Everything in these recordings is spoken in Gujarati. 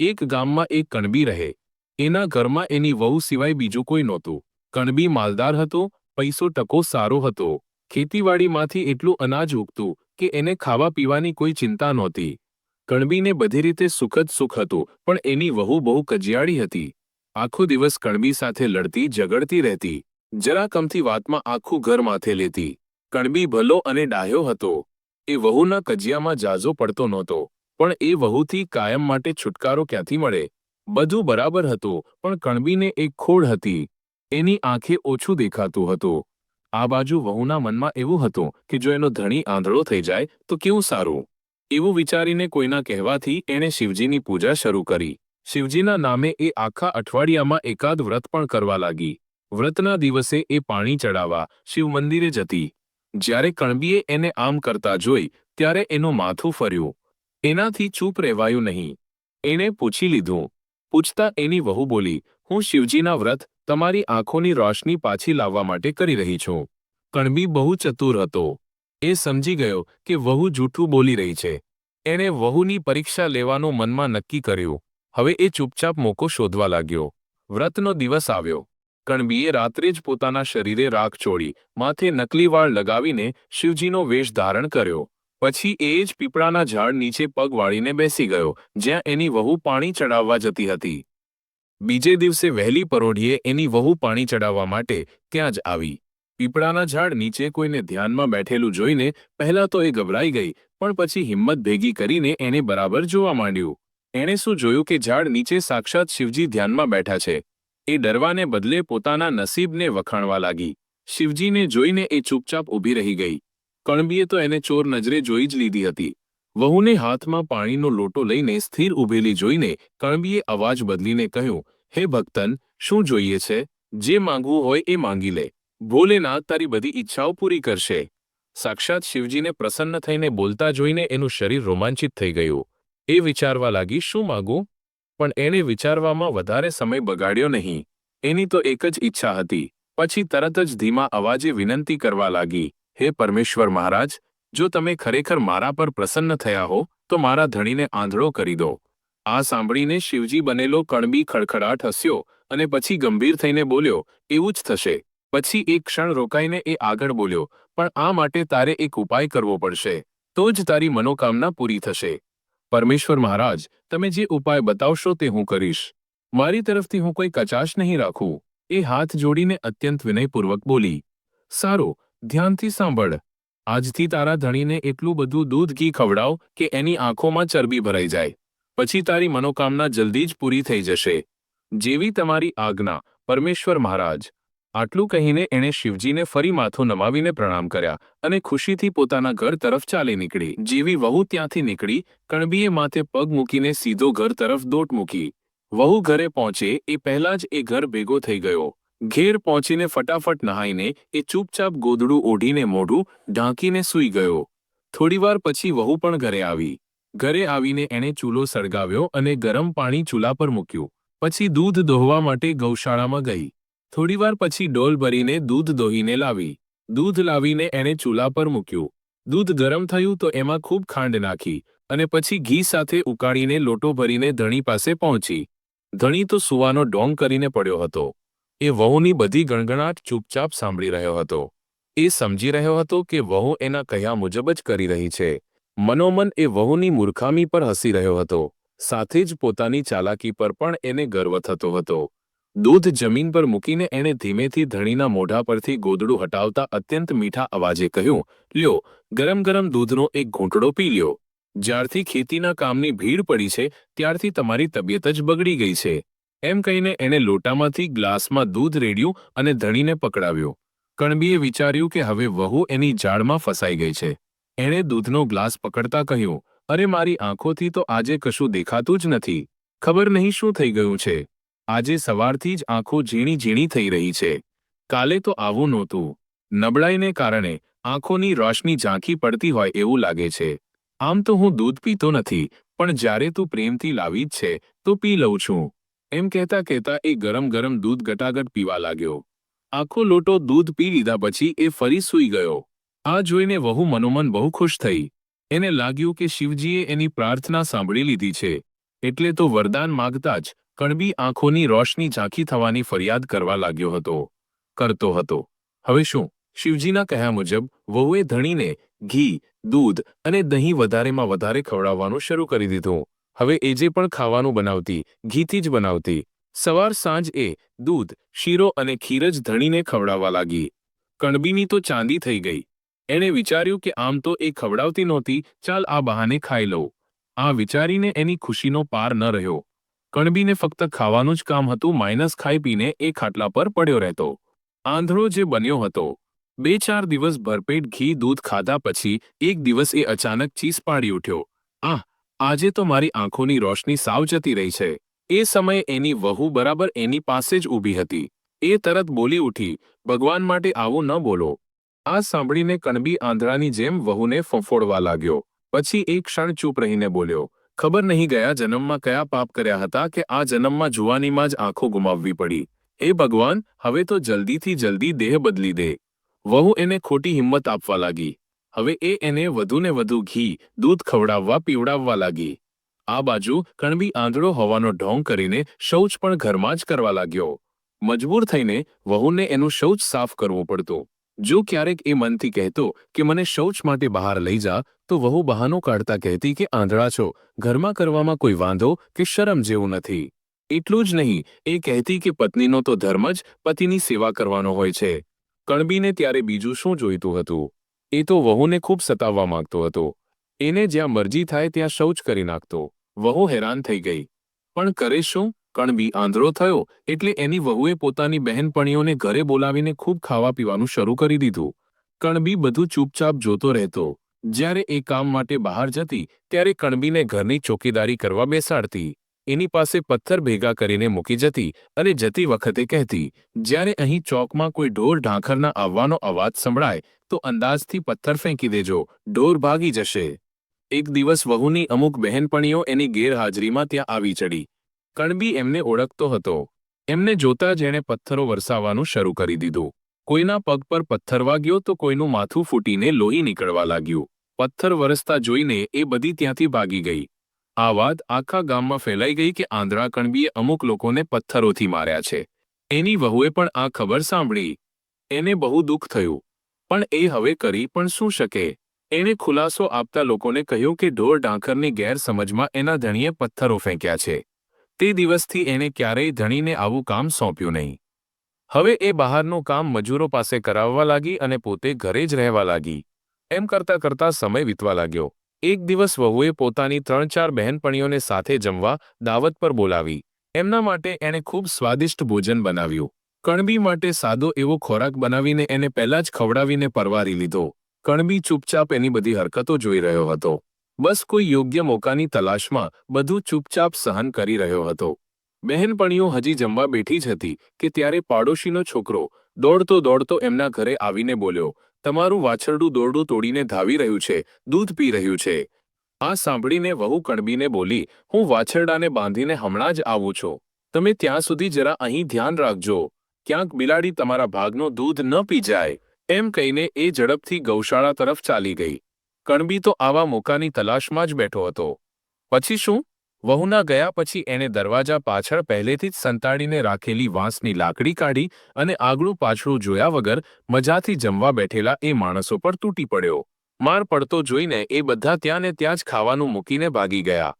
એક ગામમાં એક કણબી રહે. એના ઘરમાં એની વહુ સિવાય બીજું કોઈ નહોતું. કણબી માલદાર હતો, પૈસો ટકો સારો હતો. ખેતીવાડીમાંથી એટલું અનાજ ઉગતું કે એને ખાવા પીવાની કોઈ ચિંતા નહોતી. કણબીને બધી રીતે સુખ જ સુખ હતું, પણ એની વહુ બહુ કજિયાળી હતી. આખો દિવસ કણબી સાથે લડતી, ઝઘડતી રહેતી. જરા કમથી વાતમાં આખું ઘર માથે લેતી. કણબી ભલો અને ડાહ્યો હતો. એ વહુના કજિયામાં જાજો પડતો નહોતો. પણ એ વહુથી કાયમ માટે છુટકારો ક્યાંથી મળે? બધું બરાબર હતું, પણ કણબીને એક ખોડ હતી. એની આંખે ઓછું દેખાતું હતું. આ બાજુ વહુના મનમાં એવું હતું કે જો એનો ધણી આંધળો થઈ જાય, તો કેવું સારું? એવું વિચારીને કોઈના કહેવાથી એણે શિવજીની પૂજા શરૂ કરી. શિવજીના નામે એ આખા અઠવાડિયામાં એકાદ વ્રત પણ કરવા લાગી. વ્રતના દિવસે એ પાણી ચડાવવા, શિવ મંદિરે જતી. જ્યારે કણબીએ એને આમ કરતા જોઈ, ત્યારે એનું માથું ફર્યું. એનાથી ચૂપ રહેવાયું નહીં. એણે પૂછી લીધું, પૂછતા એની વહુ બોલી, હું શિવજીના વ્રત તમારી આંખોની રોશની પાછી લાવવા માટે કરી રહી છું. કણબી બહુ ચતુર હતો. એ સમજી ગયો કે વહુ જૂઠું બોલી રહી છે. એણે વહુની પરીક્ષા લેવાનું મનમાં નક્કી કર્યું. હવે એ ચૂપચાપ મોકો શોધવા લાગ્યો. વ્રતનો દિવસ આવ્યો. કણબીએ રાત્રે જ પોતાના શરીરે રાખ ચોળી માથે નકલી વાળ લગાવીને શિવજીનો વેશ ધારણ કર્યો. પછી એ જ પીપળાના ઝાડ નીચે પગ વાળીને બેસી ગયો, જ્યાં એની વહુ પાણી ચડાવવા જતી હતી. બીજે દિવસે વહેલી પરોઢીએ એની વહુ પાણી ચડાવવા માટે ત્યાં જ આવી. પીપળાના ઝાડ નીચે કોઈને ધ્યાનમાં બેઠેલું જોઈને પહેલા તો એ ગભરાઈ ગઈ, પણ પછી હિંમત ભેગી કરીને એને બરાબર જોવા માંડ્યું. એણે શું જોયું કે ઝાડ નીચે સાક્ષાત શિવજી ધ્યાનમાં બેઠા છે? એ ડરવાને બદલે પોતાના નસીબને વખાણવા લાગી. શિવજીને જોઈને એ ચૂપચાપ ઊભી રહી ગઈ. કણબીએ તો એને ચોર નજરે જોઈ જ લીધી હતી. વહુને હાથમાં પાણીનો લોટો લઈને સ્થિર ઊભેલી જોઈને કણબીએ અવાજ બદલીને કહ્યું, હે ભક્તન, શું જોઈએ છે? જે માંગવું હોય એ માંગી લે. ભોલેનાથ તારી બધી ઈચ્છાઓ પૂરી કરશે. સાક્ષાત શિવજીને પ્રસન્ન થઈને બોલતા જોઈને એનું શરીર રોમાંચિત થઈ ગયું. એ વિચારવા લાગી, શું માગું? પણ એણે વિચારવામાં વધારે સમય બગાડ્યો નહીં. એની તો એક જ ઈચ્છા હતી. પછી તરત જ ધીમા અવાજે વિનંતી કરવા લાગી. હે પરમેશ્વર મહારાજ, જો તમે ખરેખર મારા પર પ્રસન્ન થયા હો, તો મારા ધણીને આંધળો કરી દો. આ સાંભળીને શિવજી બનેલો કણબી ખડખડાટ હસ્યો અને પછી ગંભીર થઈને બોલ્યો, એવું જ થશે. પછી એક ક્ષણ રોકાઈને એ આગળ બોલ્યો, પણ આ માટે તારે એક ઉપાય કરવો પડશે. તો જ તારી મનોકામના પૂરી થશે. પરમેશ્વર મહારાજ, તમે જે ઉપાય બતાવશો તે હું કરીશ. મારી તરફથી હું કોઈ કચાશ નહીં રાખું. એ હાથ જોડીને અત્યંત વિનયપૂર્વક બોલી, સારું ધ્યાનથી સાંભળ. આજથી તારા ધણીને એટલું બધું દૂધ ઘી ખવડાવ કે એની આંખોમાં ચરબી ભરાઈ જાય. પછી તારી મનોકામના જલ્દી જ પૂરી થઈ જશે. જેવી તમારી આજ્ઞા, પરમેશ્વર મહારાજ. આટલું કહીને એણે શિવજીને ફરી માથું નમાવીને પ્રણામ કર્યા અને ખુશીથી પોતાના ઘર તરફ ચાલી નીકળી. જેવી વહુ ત્યાંથી નીકળી, કણબીએ માથે પગ મૂકીને સીધો ઘર તરફ દોટ મૂકી. વહુ ઘરે પહોંચે એ પહેલા જ એ ઘર ભેગો થઈ ગયો. ઘેર પહોંચીને ફટાફટ નહાઈને એ ચૂપચાપ ગોદડું ઓઢીને મોઢું ઢાંકીને સૂઈ ગયો. થોડીવાર પછી વહુ પણ ઘરે આવી. ઘરે આવીને એણે ચૂલો સળગાવ્યો અને ગરમ પાણી ચૂલા પર મૂક્યું. પછી દૂધ દોહવા માટે ગૌશાળામાં ગઈ. થોડીવાર પછી ડોલ ભરીને દૂધ દોહીને લાવી. દૂધ લાવીને એણે ચૂલા પર મૂક્યું. દૂધ ગરમ થયું તો એમાં ખૂબ ખાંડ નાખી અને પછી ઘી સાથે ઉકાળીને લોટો ભરીને ધણી પાસે પહોંચી. ધણી તો સુવાનો ડોંગ કરીને પડ્યો હતો. એ વહુની બધી ગણગણાટ ચૂપચાપ સાંભળી રહ્યો હતો. એ સમજી રહ્યો હતો કે વહુ એના કહ્યા મુજબ જ કરી રહી છે. મનોમન એ વહુની મૂર્ખામી પર હસી રહ્યો હતો. સાથે જ પોતાની ચાલાકી પર પણ એને ગર્વ થતો હતો. દૂધ જમીન પર મૂકીને એણે ધીમેથી ધણીના મોઢા પરથી ગોદડું હટાવતા અત્યંત મીઠા અવાજે કહ્યું, લ્યો, ગરમ ગરમ દૂધનો એક ઘૂંટડો પી લ્યો. જ્યારથી ખેતીના કામની ભીડ પડી છે, ત્યારથી તમારી તબિયત જ બગડી ગઈ છે. એમ કહીને એણે લોટામાંથી ગ્લાસમાં દૂધ રેડ્યું અને ધણીને પકડાવ્યો. કણબીએ વિચાર્યું કે હવે વહુ એની જાળમાં ફસાઈ ગઈ છે. એણે દૂધનો ગ્લાસ પકડતા કહ્યું, અરે મારી આંખોથી તો આજે કશું દેખાતું જ નથી. ખબર નહીં શું થઈ ગયું છે. આજે સવારથી જ આંખો ઝીણી ઝીણી થઈ રહી છે. કાલે તો આવું નહોતું. નબળાઈને કારણે આંખોની રોશની ઝાંખી પડતી હોય એવું લાગે છે. આમ તો હું દૂધ પીતો નથી, પણ જ્યારે તું પ્રેમથી લાવી જ છે, તો પી લઉં છું. એમ કહેતા કહેતા એ ગરમ ગરમ દૂધ ગટાગટ પીવા લાગ્યો. આખો લોટો દૂધ પી લીધા પછી એ ફરી સૂઈ ગયો. આ જોઈને વહુ મનોમન બહુ ખુશ થઈ. એને લાગ્યું કે શિવજીએ એની પ્રાર્થના સાંભળી લીધી છે. એટલે તો વરદાન માગતા જ કણબી આંખોની રોશની ઝાંખી થવાની ફરિયાદ કરવા લાગ્યો હતો. કરતો હતો. હવે શું? શિવજીના કહ્યા મુજબ વહુએ ધણીને ઘી, દૂધ અને દહીં વધારેમાં વધારે ખવડાવવાનું શરૂ કરી દીધું. હવે એ જે પણ ખાવાનું બનાવતી, ઘીથી જ બનાવતી, સવાર સાંજ એ દૂધ, શીરો અને ખીર જ ધણીને ખવડાવવા લાગી. કણબીની તો ચાંદી થઈ ગઈ. એણે વિચાર્યું કે આમ તો એ ખવડાવતી નહોતી, ચાલ આ બહાને ખાઈ લઉં. આ વિચારીને એની ખુશીનો પાર ન રહ્યો. કણબીને ફક્ત ખાવાનું જ કામ હતું, માઇનસ ખાઈ પીને એ ખાટલા પર પડ્યો રહેતો. આંધળો જે બન્યો હતો. બે ચાર દિવસ ભરપેટ ઘી દૂધ ખાધા પછી, એક દિવસ એ અચાનક ચીસ પાડી ઉઠ્યો. આહ આજે તો મારી આંખોની રોશની સાવ જતી રહી છે. એ સમયે એની વહુ બરાબર એની પાસે જ ઊભી હતી. એ તરત બોલી ઉઠી, ભગવાન માટે આવું ન બોલો. આ સાંભળીને કણબી આંધળાની જેમ વહુને ફફોડવા લાગ્યો. પછી એક ક્ષણ ચૂપ રહીને બોલ્યો, ખબર નહીં ગયા જન્મમાં કયા પાપ કર્યા હતા કે આ જન્મમાં જુવાનીમાં જ આંખો ગુમાવવી પડી. એ ભગવાન, હવે તો જલ્દીથી જલ્દી દેહ બદલી દે. વહુ એને ખોટી હિંમત આપવા લાગી. હવે એ એને વધુને વધુ ઘી, દૂધ ખવડાવવા, પીવડાવવા લાગી. આ બાજુ કણબી આંધળો હોવાનો ઢોંગ કરીને શૌચ પણ ઘરમાં જ કરવા લાગ્યો. મજબૂર થઈને વહુને એનું શૌચ સાફ કરવું પડતું. જો ક્યારેક એ મનથી કહેતો કે મને શૌચ માટે બહાર લઈ જા, તો વહુ બહાનો કાઢતા કહેતી કે, આંધળા છો, ઘરમાં કરવામાં કોઈ વાંધો કે શરમ જેવું નથી. એટલું જ નહીં, એ કહેતી કે પત્નીનો તો ધર્મ જ પતિની સેવા કરવાનો હોય છે. કણબીને ત્યારે બીજું શું જોઈતું હતું? એ તો વહુને ખૂબ સતાવવા માંગતો હતો. એને જ્યાં મરજી થાય ત્યાં શૌચ કરી નાખતો. વહુ હેરાન થઈ ગઈ. પણ કરે શું? કણબી આંધળો થયો, એટલે એની વહુએ પોતાની બહેનપણીઓને ઘરે બોલાવીને ખૂબ ખાવા પીવાનું શરૂ કરી દીધું. કણબી બધું ચૂપચાપ જોતો રહેતો. જ્યારે એ કામ માટે બહાર જતી, ત્યારે કણબીને ઘરની ચોકીદારી કરવા બેસાડતી. એની પાસે પથ્થર ભેગા કરીને મૂકી જતી અને જતી વખતે કહેતી, જ્યારે અહીં ચોકમાં કોઈ ઢોર ઢાંખરના આવવાનો અવાજ સંભળાય તો અંદાજથી પથ્થર ફેંકી દેજો. ઢોર ભાગી જશે. એક દિવસ વહુની અમુક બહેનપણીઓ એની ગેરહાજરીમાં ત્યાં આવી ચડી. કણબી એમને ઓળખતો હતો. એમને જોતા જ એણે પથ્થરો વરસાવવાનું શરૂ કરી દીધું. કોઈના પગ પર પથ્થર વાગ્યો તો કોઈનું માથું ફૂટીને લોહી નીકળવા લાગ્યું. પથ્થર વરસતા જોઈને એ બધી ત્યાંથી ભાગી ગઈ. આ વાત આખા ગામમાં ફેલાઈ ગઈ કે આંધ્રા કણબીએ અમુક લોકોને પથ્થરોથી માર્યા છે. એની વહુએ પણ આ ખબર સાંભળી. એને બહુ દુઃખ થયું. પણ એ હવે કરી પણ શું શકે? એણે ખુલાસો આપતા લોકોને કહ્યું કે ઢોર ડાંખરની ગેરસમજમાં એના ધણીએ પથ્થરો ફેંક્યા છે. તે દિવસથી એણે ક્યારેય ધણીને આવું કામ સોંપ્યું નહીં. હવે એ બહારનું કામ મજૂરો પાસે કરાવવા લાગી અને પોતે ઘરે જ રહેવા લાગી. એમ કરતા કરતા સમય વીતવા લાગ્યો. એક દિવસ વહુએ પોતાની ત્રણ ચાર બહેનપણીઓને સાથે જમવા દાવત પર બોલાવી. એમના માટે એણે ખૂબ સ્વાદિષ્ટ ભોજન બનાવ્યું. કણબી માટે સાદો એવો ખોરાક બનાવીને એને પહેલા જ ખવડાવીને પરવારી લીધો. કણબી ચૂપચાપ એની બધી હરકતો જોઈ રહ્યો હતો. બસ કોઈ યોગ્ય મોકાની તલાશમાં બધું ચૂપચાપ સહન કરી રહ્યો હતો. બહેનપણીઓ હજી જમવા બેઠી જ હતી કે ત્યારે પાડોશીનો છોકરો દોડતો દોડતો એમના ઘરે આવીને બોલ્યો, તમારું વાછરડું દોરડું તોડીને ધાવી રહ્યું છે, દૂધ પી રહ્યું છે. આ સાંભળીને વહુ કણબીને બોલી, હું વાછરડાને બાંધીને હમણાં જ આવું છું. તમે ત્યાં સુધી જરા અહીં ધ્યાન રાખજો. ક્યાંક બિલાડી તમારા ભાગનો દૂધ ન પી જાય, એમ કહીને એ ઝડપથી ગૌશાળા તરફ ચાલી ગઈ. કણબી તો આવા મોકાની તલાશમાં જ બેઠો હતો. પછી શું? વહુના ગયા પછી એણે દરવાજા પાછળ પહેલેથી જ સંતાડીને રાખેલી વાંસની લાકડી કાઢી અને આગળું પાછળું જોયા વગર મજાથી જમવા બેઠેલા એ માણસો પર તૂટી પડ્યો. માર પડતો જોઈને એ બધા ત્યાં ને ત્યાં જ ખાવાનું મૂકીને ભાગી ગયા.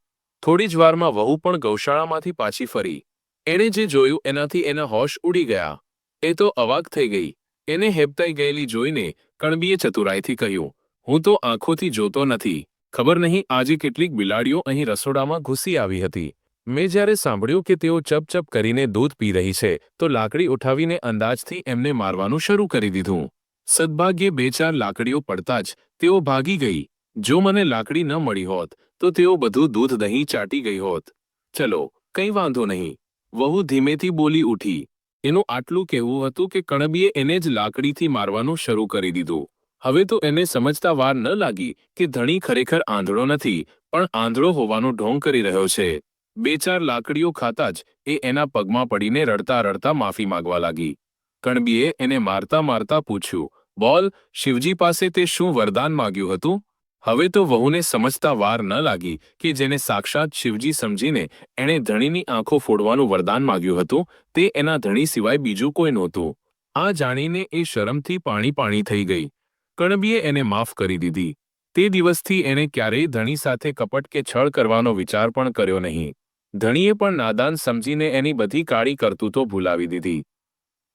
થોડી જ વારમાં વહુ પણ ગૌશાળામાંથી પાછી ફરી. એણે જે જોયું એનાથી એના હોશ ઉડી ગયા. એ તો અવાક થઈ ગઈ. એને હેપતાઈ ગયેલી જોઈને કણબીએ ચતુરાઈથી કહ્યું, હું તો આંખોથી જોતો નથી. ખબર નહીં આજે કેટલીક બિલાડીઓ અહીં રસોડામાં ઘૂસી આવી હતી. મેં જ્યારે સાંભળ્યું કે તેઓ ચપચપ કરીને દૂધ પી રહી છે, તો લાકડી ઉઠાવીને અંદાજથી એમને મારવાનું શરૂ કરી દીધું. સદભાગ્યે બે ચાર લાકડીઓ પડતા જ તેઓ ભાગી ગઈ. જો મને લાકડી ન મળી હોત, તો તેઓ બધું દૂધ દહીં ચાટી ગઈ હોત. ચલો, કંઈ વાંધો નહીં. વહુ ધીમેથી બોલી ઉઠી. એનું આટલું કહેવું હતું કે કણબીએ એને જ લાકડીથી મારવાનું શરૂ કરી દીધું. હવે તો એને સમજતા વાર ન લાગી કે ધણી ખરેખર આંધળો નથી, પણ આંધળો હોવાનો ઢોંગ કરી રહ્યો છે. બે ચાર લાકડીઓ ખાતા જ એ એના પગમાં પડીને રડતા રડતા માફી માંગવા લાગી. કણબીએ એને મારતા મારતા પૂછ્યું, બોલ, શિવજી પાસે તે શું વરદાન માંગ્યું હતું? હવે તો વહુને સમજતા વાર ન લાગી કે જેને સાક્ષાત શિવજી સમજીને એણે ધણીની આંખો ફોડવાનું વરદાન માગ્યું હતું, તે એના ધણી સિવાય બીજું કોઈ નહોતું. આ જાણીને એ શરમથી પાણી પાણી થઈ ગઈ. કણબીએ એને માફ કરી દીધી. તે દિવસથી એણે ક્યારેય ધણી સાથે કપટ કે છળ કરવાનો વિચાર પણ કર્યો નહીં. ધણીએ પણ નાદાન સમજીને એની બધી કાળી કરતૂતો ભૂલાવી દીધી.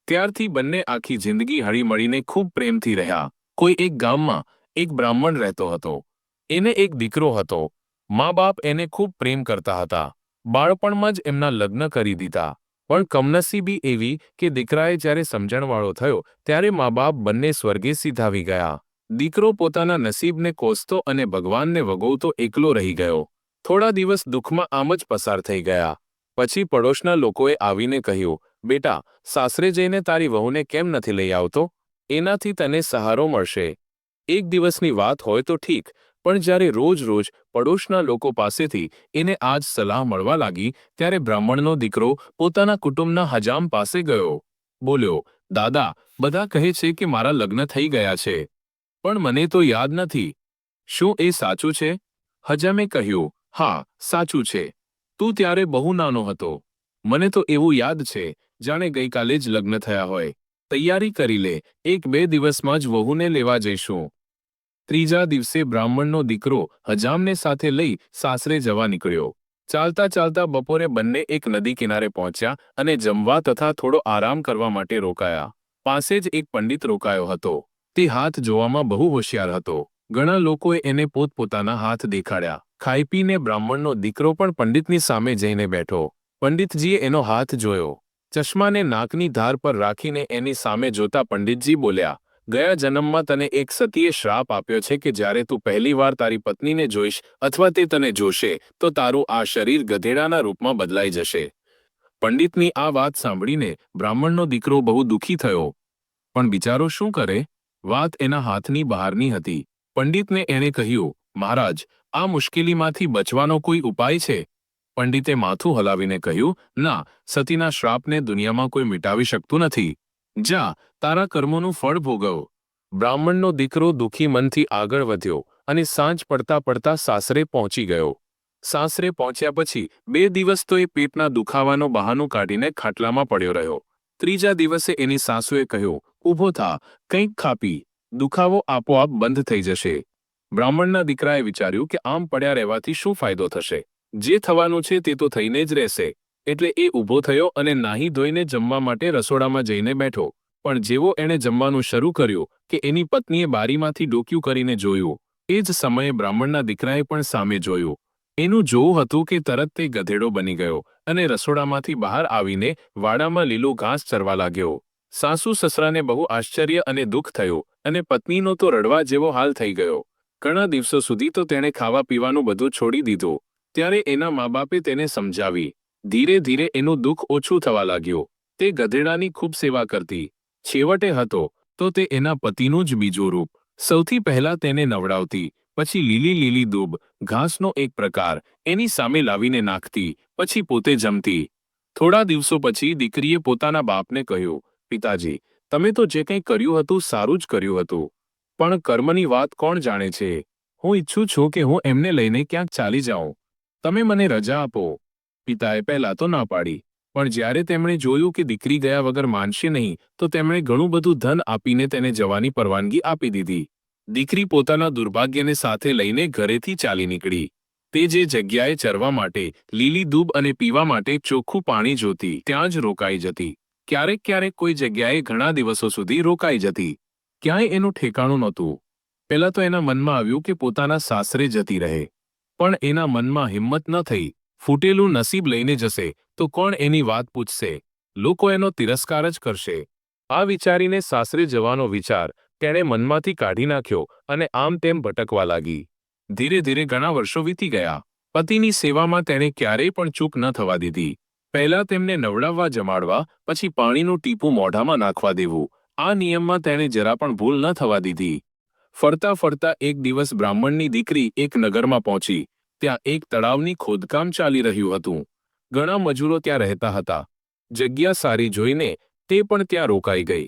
ત્યારથી બંને આખી જિંદગી હળીમળીને ખૂબ પ્રેમથી રહ્યા. કોઈ એક ગામમાં એક બ્રાહ્મણ રહેતો હતો. એને એક દીકરો હતો. મા બાપ એને ખૂબ પ્રેમ કરતા હતા. બાળપણમાં જ એમના લગ્ન કરી દીધા. પણ કમનસીબી એવી કે દીકરાએ જ્યારે સમજણવાળો થયો, ત્યારે મા બાપ બંને સ્વર્ગે સીધાવી ગયા. દીકરો પોતાના નસીબને કોસતો અને ભગવાનને વગોવતો એકલો રહી ગયો. થોડા દિવસ દુઃખમાં આમ જ પસાર થઈ ગયા. પછી પડોશના લોકોએ આવીને કહ્યું, બેટા, સાસરે જઈને તારી વહુને કેમ નથી લઈ આવતો? એનાથી તને સહારો મળશે. એક દિવસની વાત હોય તો ઠીક, પણ જ્યારે રોજ રોજ પડોશના લોકો પાસેથી એને આજ સલાહ મળવા લાગી, ત્યારે બ્રાહ્મણનો દીકરો પોતાના કુટુંબના હજામ પાસે ગયો. બોલ્યો, દાદા, બધા કહે છે કે મારા લગ્ન થઈ ગયા છે, પણ મને તો યાદ નથી. શું એ સાચું છે? હજામે કહ્યું, હા, સાચું છે. તું ત્યારે બહુ નાનો હતો. મને તો એવું યાદ છે, જાણે ગઈકાલે જ લગ્ન થયા હોય. તૈયારી કરી લે. એક બે દિવસમાં જ વહુને લેવા જઈશું. ત્રીજા દિવસે બ્રાહ્મણનો દીકરો હજામને સાથે લઈ સાસરે જવા નીકળ્યો. ચાલતા ચાલતા બપોરે બંને એક નદી કિનારે પહોંચ્યા અને જમવા તથા થોડો આરામ કરવા માટે રોકાયા. પાસે જ એક પંડિત રોકાયો હતો. તે હાથ જોવામાં બહુ હોશિયાર હતો. ઘણા લોકોએ એને પોતપોતાના હાથ દેખાડ્યા. ખાઈ પીને બ્રાહ્મણનો દીકરો પણ પંડિતની સામે જઈને બેઠો. પંડિતજીએ એનો હાથ જોયો. ચશ્માને નાકની ધાર પર રાખીને એની સામે જોતા પંડિતજી બોલ્યા, ગયા જન્મમાં તને એક સતીએ શ્રાપ આપ્યો છે કે જ્યારે તું પહેલીવાર તારી પત્નીને જોઈશ અથવા તે તને જોશે, તો તારું આ શરીર ગધેડાના રૂપમાં બદલાઈ જશે. પંડિતની આ વાત સાંભળીને બ્રાહ્મણનો દીકરો બહુ દુઃખી થયો. પણ બિચારો શું કરે? વાત એના હાથની બહારની હતી. પંડિતને એણે કહ્યું, મહારાજ, આ મુશ્કેલીમાંથી બચવાનો કોઈ ઉપાય છે? પંડિતે માથું હલાવીને કહ્યું, ના, સતીના શ્રાપને દુનિયામાં કોઈ મિટાવી શકતું નથી. જા, તારા કર્મોનું ફળ ભોગવ. બ્રાહ્મણનો દીકરો દુઃખી મનથી આગળ વધ્યો અને સાંજ પડતા પડતા સાસરે પહોંચી ગયો. સાસરે પહોંચ્યા પછી બે દિવસ તો એ પેટના દુખાવાનો બહાનું કાઢીને ખાટલામાં પડ્યો રહ્યો. ત્રીજા દિવસે એની સાસુએ કહ્યું, ઊભો થા, કંઈક ખાપી. દુખાવો આપોઆપ બંધ થઈ જશે. બ્રાહ્મણના દીકરાએ વિચાર્યું કે આમ પડ્યા રહેવાથી શું ફાયદો થશે? જે થવાનું છે તે તો થઈને જ રહેશે. એટલે એ ઊભો થયો અને નાહી ધોઈને જમવા માટે રસોડામાં જઈને બેઠો. પણ જેવો એણે જમવાનું શરૂ કર્યું કે એની પત્નીએ બારીમાંથી ડોક્યું કરીને જોયું. એ જ સમયે બ્રાહ્મણના દીકરાએ પણ સામે જોયું. એનું જોવું હતું કે તરત તે ગધેડો બની ગયો અને રસોડામાંથી બહાર આવીને વાડામાં લીલો ઘાસ ચરવા લાગ્યો. સાસુ સસરાને બહુ આશ્ચર્ય અને દુઃખ થયું અને પત્નીનો તો રડવા જેવો હાલ થઈ ગયો. ઘણા દિવસો સુધી તો તેણે ખાવા પીવાનું બધું છોડી દીધું. ત્યારે એના મા બાપે તેને સમજાવી. ધીરે ધીરે એનું દુઃખ ઓછું થવા લાગ્યું. તે ગધેડાની ખૂબ સેવા કરતી. છેવટે હતો, તો તે એના પતિનું જ બીજું રૂપ. સૌથી પહેલા તેને નવડાવતી, પછી લીલી લીલી દૂબ, ઘાસનો એક પ્રકાર, એની સામે લાવીને નાખતી, પછી પોતે જમતી. થોડા દિવસો પછી દીકરીએ પોતાના બાપને કહ્યું, પિતાજી, તમે તો જે કંઈ કર્યું હતું સારું જ કર્યું હતું. પણ કર્મની વાત કોણ જાણે છે? હું ઈચ્છું છું કે હું એમને લઈને ક્યાંક ચાલી જાઉં. તમે મને રજા આપો. પિતાએ પહેલા તો ના પાડી, પણ જ્યારે તેમણે જોયું કે દીકરી ગયા વગર માનશે નહીં, તો તેમણે ઘણું બધું ધન આપીને તેને જવાની પરવાનગી આપી દીધી. દીકરી પોતાના દુર્ભાગ્યને સાથે લઈને ઘરેથી ચાલી નીકળી. તે જે જગ્યાએ ચરવા માટે, લીલી દૂબ અને પીવા માટે ચોખ્ખું પાણી જોતી, ત્યાં જ રોકાઈ જતી. ક્યારેક ક્યારેક કોઈ જગ્યાએ ઘણા દિવસો સુધી રોકાઈ જતી. ક્યાંય એનું ઠેકાણું નહોતું. પહેલાં તો એના મનમાં આવ્યું કે પોતાના સાસરે જતી રહે. પણ એના મનમાં હિંમત ન થઈ, ફૂટેલું નસીબ લઈને જશે, તો કોણ એની વાત પૂછશે? લોકો એનો તિરસ્કાર જ કરશે. આ વિચારીને સાસરે જવાનો વિચાર તેણે મનમાંથી કાઢી નાખ્યો અને આમ તેમ ભટકવા લાગી. ધીરે ધીરે ઘણા વર્ષો વીતી ગયા. પતિની સેવામાં તેણે ક્યારેય પણ ચૂક ન થવા દીધી. પહેલા તેમને નવડાવવા જમાડવા, પછી પાણીનું ટીપું મોઢામાં નાખવા દેવું. આ નિયમમાં તેણે જરા પણ ભૂલ ન થવા દીધી. ફરતા ફરતા એક દિવસ બ્રાહ્મણની દીકરી એક નગરમાં પહોંચી. ત્યાં એક તળાવની ખોદકામ ચાલી રહ્યું હતું. ઘણા મજૂરો ત્યાં રહેતા હતા. જગ્યા સારી જોઈને તે પણ ત્યાં રોકાઈ ગઈ.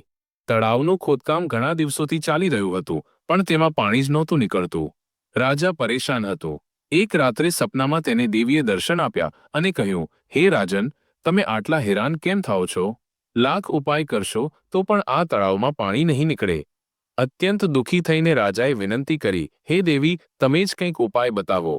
તળાવનું ખોદકામ ઘણા દિવસોથી ચાલી રહ્યું હતું, પણ તેમાં પાણી જ નહોતું નીકળતું. રાજા પરેશાન હતો. એક રાત્રે સપનામાં તેને દેવીએ દર્શન આપ્યા અને કહ્યું, હે રાજન, તમે આટલા હેરાન કેમ થાઓ છો? લાખ ઉપાય કરશો તો પણ આ તળાવમાં પાણી નહીં નીકળે. અત્યંત દુઃખી થઈને રાજાએ વિનંતી કરી, હે દેવી, તમે જ કંઈક ઉપાય બતાવો.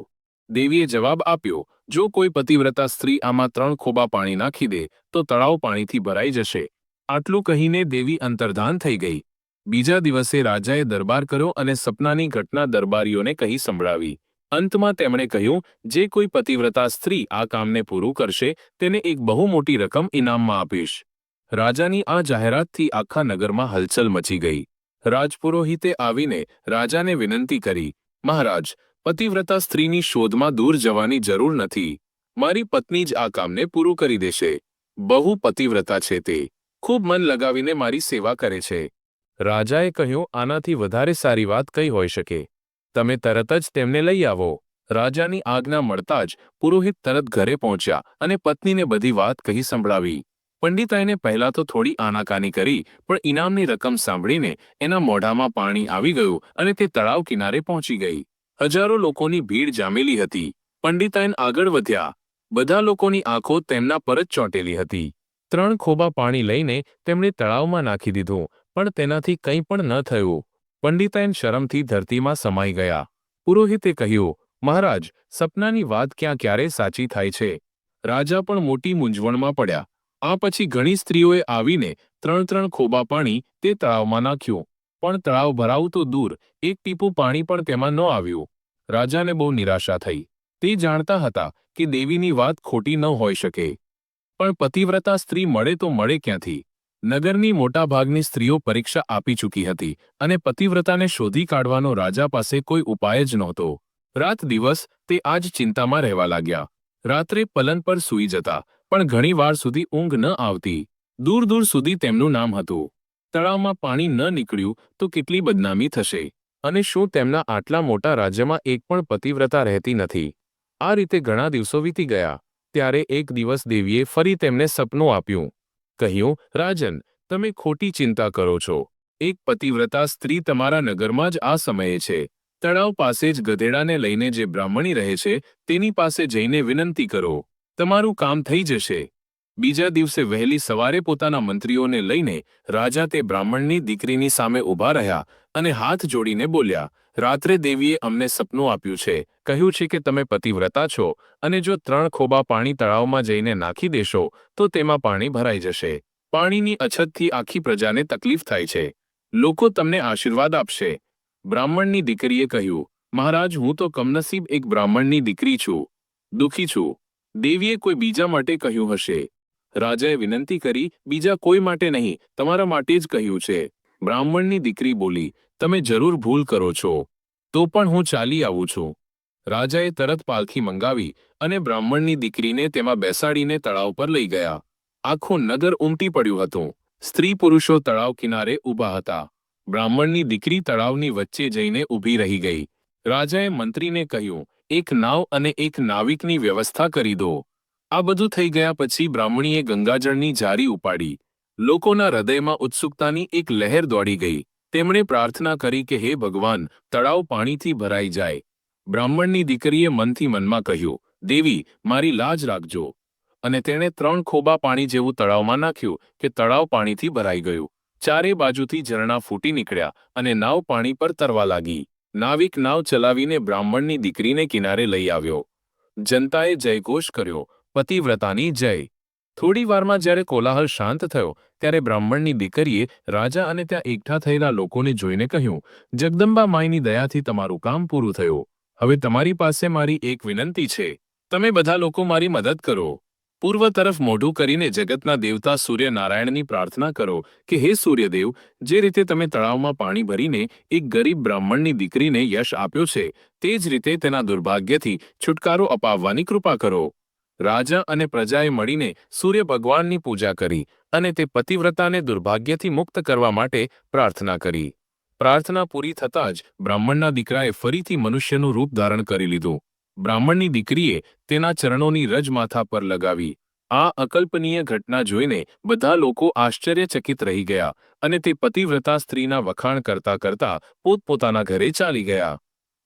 દેવીએ જવાબ આપ્યો, જો કોઈ પતિવ્રતા સ્ત્રી આમાં ત્રણ ખોબા પાણી નાખી દે, તો તળાવ પાણીથી ભરાઈ જશે. આટલું કહીને દેવી અંતર્ધાન થઈ ગઈ. બીજા દિવસે રાજાએ દરબાર કર્યો અને સપનાની ઘટના દરબારીઓને કહી સંભળાવી. અંતમાં તેમણે કહ્યું, જે કોઈ પતિવ્રતા સ્ત્રી આ કામને પૂરું કરશે, તેને એક બહુ મોટી રકમ ઇનામમાં આપીશ. રાજાની આ જાહેરાતથી આખા નગરમાં હલચલ મચી ગઈ. રાજપુરોહિતે આવીને રાજાને વિનંતી કરી, મહારાજ પતિવ્રતા સ્ત્રીની શોધમાં દૂર જવાની જરૂર નથી. મારી પત્ની જ આ કામને પૂરું કરી દેશે. બહુ પતિવ્રતા છે તે. ખૂબ મન લગાવીને મારી સેવા કરે છે. રાજાએ કહ્યું, આનાથી વધારે સારી વાત કઈ હોઈ શકે? તમે તરત જ તેમને લઈ આવો. રાજાની આજ્ઞા મળતા જ પુરોહિત તરત ઘરે પહોંચ્યા અને પત્નીને બધી વાત કહી સંભળાવી. પંડિતાઈને પહેલા તો થોડી આનાકાની કરી, પણ ઇનામની રકમ સાંભળીને એના મોઢામાં પાણી આવી ગયું અને તે તળાવ કિનારે પહોંચી ગઈ. હજારો લોકોની ભીડ જામેલી હતી, પંડિતાઈન આગળ વધ્યા. બધા લોકોની આંખો તેમના પર જ ચોંટેલી હતી. ત્રણ ખોબા પાણી લઈને તેમણે તળાવમાં નાખી દીધું, પણ તેનાથી કંઈ પણ ન થયું. પંડિતાઈન શરમથી ધરતીમાં સમાઈ ગયા. પુરોહિતે કહ્યું, મહારાજ, સપનાની વાત ક્યાં ક્યારે સાચી થાય છે? રાજા પણ મોટી મૂંઝવણમાં પડ્યા. આ પછી ઘણી સ્ત્રીઓએ આવીને ત્રણ ત્રણ ખોબા પાણી તે તળાવમાં નાખ્યું. પણ તળાવ ભરાવું દૂર, એક ટીપું પાણી પણ તેમાં ન આવ્યું. રાજાને બહુ નિરાશા થઈ. તે જાણતા હતા કે દેવીની વાત ખોટી ન હોઈ શકે. પણ પતિવ્રતા સ્ત્રી મળે તો મળે ક્યાંથી? નગરની મોટાભાગની સ્ત્રીઓ પરીક્ષા આપી ચૂકી હતી અને પતિવ્રતાને શોધી કાઢવાનો રાજા પાસે કોઈ ઉપાય જ નહોતો. રાત દિવસ તે આજ ચિંતામાં રહેવા લાગ્યા. રાત્રે પલન પર સૂઈ જતા, પણ ઘણી વાર સુધી ઊંઘ ન આવતી. દૂર દૂર સુધી તેમનું નામ હતું. તળાવમાં પાણી ન નીકળ્યું તો કેટલી બદનામી થશે? અને શું તેમના આટલા મોટા રાજ્યમાં એક પણ પતિવ્રતા રહેતી નથી? આ રીતે ઘણા દિવસો વીતી ગયા. ત્યારે એક દિવસ દેવીએ ફરી તેમને સપનું આપ્યું. કહ્યું, રાજન, તમે ખોટી ચિંતા કરો છો. એક પતિવ્રતા સ્ત્રી તમારા નગરમાં જ આ સમયે છે. તળાવ પાસે જ ગધેડાને લઈને જે બ્રાહ્મણી રહે છે, તેની પાસે જઈને વિનંતી કરો. તમારું કામ થઈ જશે. બીજા દિવસે વહેલી સવારે પોતાના મંત્રીઓને લઈને રાજા તે બ્રાહ્મણની દીકરીની સામે ઊભા રહ્યા અને હાથ જોડીને બોલ્યા, રાત્રે દેવીએ અમને સપનું આપ્યું છે. કહ્યું છે કે તમે પતિવ્રતા છો અને જો ત્રણ ખોબા પાણી તળાવમાં જઈને નાખી દેશો, તો તેમાં પાણી ભરાઈ જશે. પાણીની અછતથી આખી પ્રજાને તકલીફ થાય છે. લોકો તમને આશીર્વાદ આપશે. બ્રાહ્મણની દીકરીએ કહ્યું, મહારાજ, હું તો કમનસીબ એક બ્રાહ્મણની દીકરી છું. દુઃખી છું. દેવીએ કોઈ બીજા માટે કહ્યું હશે. રાજાએ વિનંતી કરી, બીજા કોઈ માટે નહીં, તમારા માટે જ કહ્યું છે. બ્રાહ્મણની દીકરી બોલી, તમે જરૂર ભૂલ કરો છો. તો પણ હું ચાલી આવું છું. રાજાએ તરત પાલખી મંગાવી અને બ્રાહ્મણની દીકરીને તેમાં બેસાડીને તળાવ પર લઈ ગયા. આખું નગર ઉમટી પડ્યું હતું. સ્ત્રી પુરુષો તળાવ કિનારે ઊભા હતા. બ્રાહ્મણની દીકરી તળાવની વચ્ચે જઈને ઊભી રહી ગઈ. રાજાએ મંત્રીને કહ્યું, એક નાવ અને એક નાવિકની વ્યવસ્થા કરી દો. આ બધું થઈ ગયા પછી બ્રાહ્મણીએ ગંગાજળની જારી ઉપાડી. લોકોના હૃદયમાં ઉત્સુકતાની એક લહેર દોડી ગઈ. તેમણે પ્રાર્થના કરી કે હે ભગવાન, તળાવ પાણીથી ભરાઈ જાય. બ્રાહ્મણની દીકરીએ મનથી મનમાં કહ્યું, દેવી, મારી લાજ રાખજો. અને તેણે ત્રણ ખોબા પાણી જેવું તળાવમાં નાખ્યું કે તળાવ પાણીથી ભરાઈ ગયું. ચારે બાજુથી ઝરણા ફૂટી નીકળ્યા અને નાવ પાણી પર તરવા લાગી. નાવિક નાવ ચલાવીને બ્રાહ્મણની દીકરીને કિનારે લઈ આવ્યો. જનતાએ જયઘોષ કર્યો. પતિવ્રતાની જય. થોડી વારમાં જ્યારે કોલાહલ શાંત થયો, ત્યારે બ્રાહ્મણની દીકરીએ રાજા અને ત્યાં એકઠા થયેલા લોકોને જોઈને કહ્યું, જગદંબા માઈની દયાથી તમારું કામ પૂરું થયું. હવે તમારી પાસે મારી એક વિનંતી છે. તમે બધા લોકો મારી મદદ કરો. પૂર્વ તરફ મોઢું કરીને જગતના દેવતા સૂર્યનારાયણની પ્રાર્થના કરો કે હે સૂર્યદેવ, જે રીતે તમે તળાવમાં પાણી ભરીને એક ગરીબ બ્રાહ્મણની દીકરીને યશ આપ્યો છે, તે જ રીતે તેના દુર્ભાગ્યથી છુટકારો અપાવવાની કૃપા કરો. રાજા અને પ્રજાએ મળીને સૂર્ય ભગવાનની પૂજા કરી અને તે પતિવ્રતાને દુર્ભાગ્યથી મુક્ત કરવા માટે પ્રાર્થના કરી. પ્રાર્થના પૂરી થતાં જ બ્રાહ્મણના દીકરાએ ફરીથી મનુષ્યનું રૂપ ધારણ કરી લીધું. બ્રાહ્મણની દીકરીએ તેના ચરણોની રજ માથા પર લગાવી. આ અકલ્પનીય ઘટના જોઈને બધા લોકો આશ્ચર્યચકિત રહી ગયા અને તે પતિવ્રતા સ્ત્રીના વખાણ કરતા કરતા પોતપોતાના ઘરે ચાલી ગયા.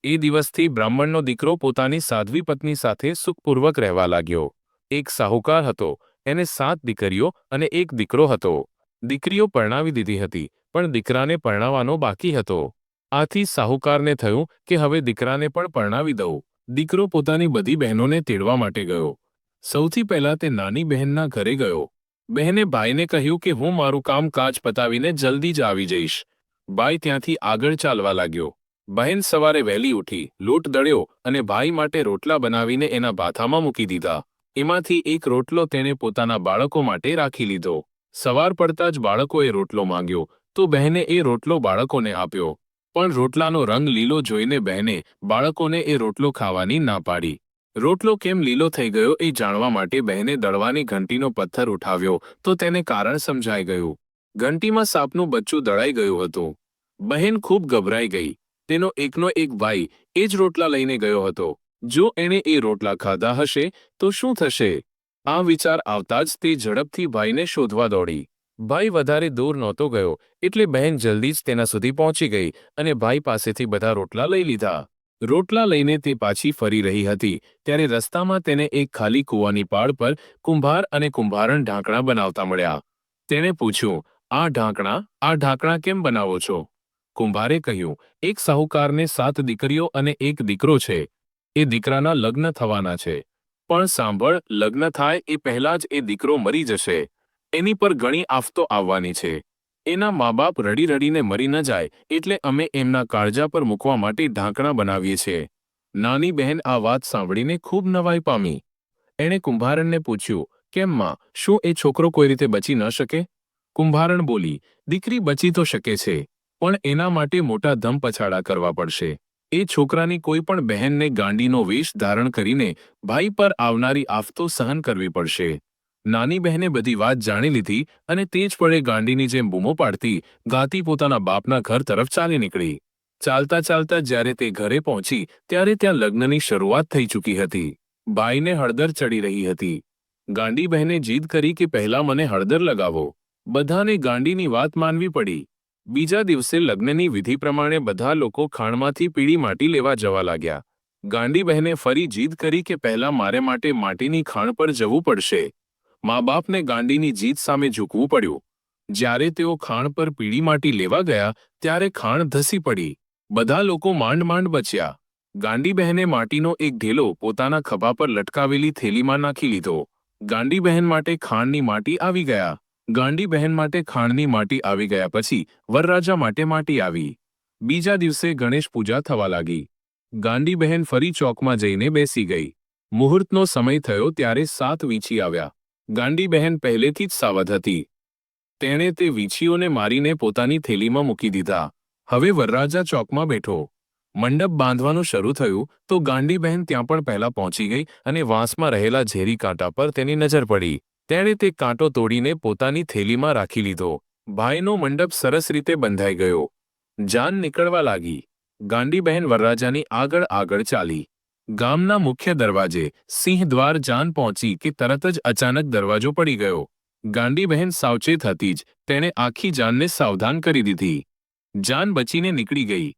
એ દિવસથી બ્રાહ્મણનો દીકરો પોતાની સાધ્વી પત્ની સાથે સુખપૂર્વક રહેવા લાગ્યો. એક સાહુકાર હતો, એને સાત દીકરીઓ અને એક દીકરો હતો. દીકરીઓ પરણાવી દીધી હતી, પણ દીકરાને પરણાવવાનો બાકી હતો. આથી સાહુકારને થયું કે હવે દીકરાને પણ પરણાવી દઉં. દીકરો પોતાની બધી બહેનોને તેડવા માટે ગયો. સૌથી પહેલા તે નાની બહેનના ઘરે ગયો. બહેને ભાઈને કહ્યું કે હું મારું કામ કાજ પતાવીને જલ્દી જ આવી જઈશ. ભાઈ ત્યાંથી આગળ ચાલવા લાગ્યો. બહેન સવારે વહેલી ઉઠી, લોટ દળ્યો અને ભાઈ માટે રોટલા બનાવીને એના ભાથામાં મૂકી દીધા. એમાંથી એક રોટલો તેણે પોતાના બાળકો માટે રાખી લીધો. સવાર પડતા જ બાળકોએ રોટલો માંગ્યો, તો બહેને એ રોટલો બાળકોને આપ્યો. પણ રોટલાનો રંગ લીલો જોઈને બહેને બાળકોને એ રોટલો ખાવાની ના પાડી. રોટલો કેમ લીલો થઈ ગયો એ જાણવા માટે બહેને દળવાની ઘંટીનો પથ્થર ઉઠાવ્યો, તો તેને કારણ સમજાઈ ગયું. ઘંટીમાં સાપનું બચ્ચું દળાઈ ગયું હતું. બહેન ખૂબ ગભરાઈ ગઈ. તેનો એકનો એક ભાઈ એ જ રોટલા લઈને ગયો હતો. જો એણે એ રોટલા ખાધા હશે, તો શું થશે? આ વિચાર આવતા જ તે ઝડપથી ભાઈને શોધવા દોડી. ભાઈ વધારે દૂર નહોતો ગયો, એટલે બહેન જલ્દી જ તેના સુધી પહોંચી ગઈ અને ભાઈ પાસેથી બધા રોટલા લઈ લીધા. રોટલા લઈને તે પાછી ફરી રહી હતી, ત્યારે રસ્તામાં તેને એક ખાલી કૂવાની પાળ પર કુંભાર અને કુંભારણ ઢાંકણા બનાવતા મળ્યા. તેણે પૂછ્યું, આ ઢાંકણા આ ઢાંકણા કેમ બનાવો છો? કુંભારે કહ્યું, એક સાહુકારને સાત દીકરીઓ અને એક દીકરો છે. એ દીકરાના લગ્ન થવાના છે. પણ સાંભળ, લગ્ન થાય એ પહેલા જ એ દીકરો મરી જશે. એની પર ઘણી આફતો આવવાની છે. એના મા બાપ રડી રડીને મરી ન જાય, એટલે અમે એમના કાળજા પર મૂકવા માટે ઢાંકણા બનાવીએ છીએ. નાની બહેન આ વાત સાંભળીને ખૂબ નવાઈ પામી. એણે કુંભારણને પૂછ્યું, કેમ માં? શું એ છોકરો કોઈ રીતે બચી ન શકે? કુંભારણ બોલી, દીકરી બચી તો શકે છે. પણ એના માટે મોટા ધમ પછાડા કરવા પડશે. એ છોકરાની કોઈ પણ બહેનને ગાંડીનો વેશ ધારણ કરીને ભાઈ પર આવનારી આફતો સહન કરવી પડશે. નાની બહેને બધી વાત જાણી લીધી અને તે જ પડે ગાંડીની જેમ બૂમો પાડતી ગાતી પોતાના બાપના ઘર તરફ ચાલી નીકળી. ચાલતા ચાલતા જ્યારે તે ઘરે પહોંચી ત્યારે ત્યાં લગ્નની શરૂઆત થઈ ચૂકી હતી. ભાઈને હળદર ચડી રહી હતી. ગાંડી બહેને જીદ કરી કે પહેલા મને હળદર લગાવો. બધાને ગાંડીની વાત માનવી પડી. બીજા દિવસે લગ્નની વિધિ પ્રમાણે બધા લોકો ખાણમાંથી પીળી માટી લેવા જવા લાગ્યા. ગાંડી બહેને ફરી જીદ કરી કે પહેલા મારે માટે માટીની ખાણ પર જવું પડશે. મા બાપને ગાંડીની જીદ સામે ઝૂકવું પડ્યું. જ્યારે તેઓ ખાણ પર પીળી માટી લેવા ગયા, ત્યારે ખાણ ધસી પડી. બધા લોકો માંડ માંડ બચ્યા. ગાંડી બહેને માટીનો એક ઢેલો પોતાના ખભા પર લટકાવેલી થેલીમાં નાખી લીધો. ગાંડી બહેન માટે ખાણની માટી આવી ગયા. ગાંડી બહેન માટે ખાણની માટી આવી ગયા પછી વરરાજા માટે માટી આવી. બીજા દિવસે ગણેશ પૂજા થવા લાગી. ગાંડી બહેન ફરી ચોકમાં જઈને બેસી ગઈ. મુહૂર્તનો સમય થયો ત્યારે સાત વીંછી આવ્યા. ગાંડી બહેન પહેલેથી જ સાવધ હતી. તેણે તે વીંછીઓને મારીને પોતાની થેલીમાં મૂકી દીધા. હવે વરરાજા ચોકમાં બેઠો. મંડપ બાંધવાનું શરૂ થયું તો ગાંડી બહેન ત્યાં પણ પહેલા પહોંચી ગઈ અને વાંસમાં રહેલા ઝેરી કાંટા પર તેની નજર પડી. તેણે તે કાંટો તોડીને પોતાની થેલીમાં રાખી લીધો. ભાઈનો મંડપ સરસ રીતે બંધાઈ ગયો. જાન નીકળવા લાગી. ગાંડીબહેન વરરાજાની આગળ આગળ ચાલી. ગામના મુખ્ય દરવાજે સિંહ દ્વાર જાન પહોંચી કે તરત જ અચાનક દરવાજો પડી ગયો. ગાંડીબહેન સાવચેત હતી જ તેણે આખી જાનને સાવધાન કરી દીધી. જાન બચીને નીકળી ગઈ.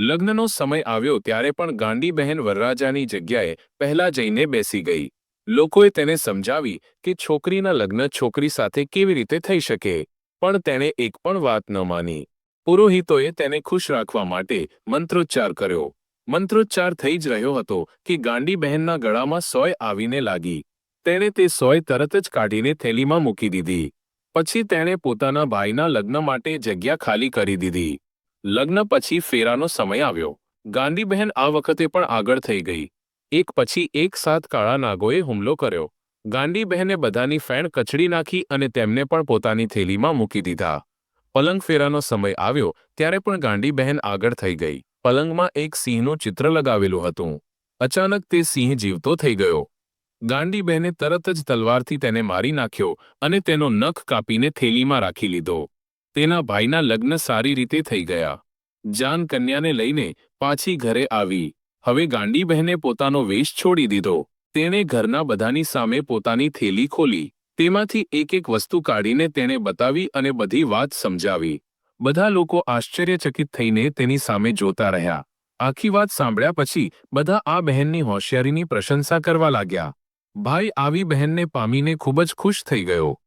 લગ્નનો સમય આવ્યો ત્યારે પણ ગાંડીબહેન વરરાજાની જગ્યાએ પહેલા જઈને બેસી ગઈ. લોકોએ તેને સમજાવી કે છોકરીના લગ્ન છોકરી સાથે કેવી રીતે થઈ શકે, પણ તેણે એક પણ વાત ન માની. પુરોહિતોએ તેને ખુશ રાખવા માટે મંત્રોચ્ચાર કર્યો. મંત્રોચ્ચાર થઈ જ રહ્યો હતો કે ગાંડી બહેનના ગળામાં સોય આવીને લાગી. તેણે તે સોય તરત જ કાઢીને થેલીમાં મૂકી દીધી. પછી તેણે પોતાના ભાઈના લગ્ન માટે જગ્યા ખાલી કરી દીધી. લગ્ન પછી ફેરાનો સમય આવ્યો. ગાંધીબહેન આ વખતે પણ આગળ થઈ ગઈ. એક પછી એક સાત કાળા નાગોએ હુમલો કર્યો. ગાંડી બહેને બધાની ફેણ કચડી નાખી અને તેમને પણ પોતાની થેલીમાં મૂકી દીધા. પલંગ ફેરાનો સમય આવ્યો ત્યારે પણ ગાંડી બહેન આગળ થઈ ગઈ. પલંગમાં એક સિંહનું ચિત્ર લગાવેલું હતું. અચાનક તે સિંહ જીવતો થઈ ગયો. ગાંડી બહેને તરત જ તલવારથી તેને મારી નાખ્યો અને તેનો નખ કાપીને થેલીમાં રાખી લીધો. તેના ભાઈના લગ્ન સારી રીતે થઈ ગયા. જાન કન્યાને લઈને પાછી ઘરે આવી. હવે ગાંડી બહેને પોતાનો વેશ છોડી દીધો. તેણે ઘરના બધાની સામે પોતાની થેલી ખોલી. તેમાંથી એક એક વસ્તુ કાઢીને તેણે બતાવી અને બધી વાત સમજાવી. બધા લોકો આશ્ચર્યચકિત થઈને તેની સામે જોતા રહ્યા. આખી વાત સાંભળ્યા પછી બધા આ બહેનની હોશિયારીની પ્રશંસા કરવા લાગ્યા. ભાઈ, આવી બહેનને પામીને ખૂબ જ ખુશ થઈ ગયો.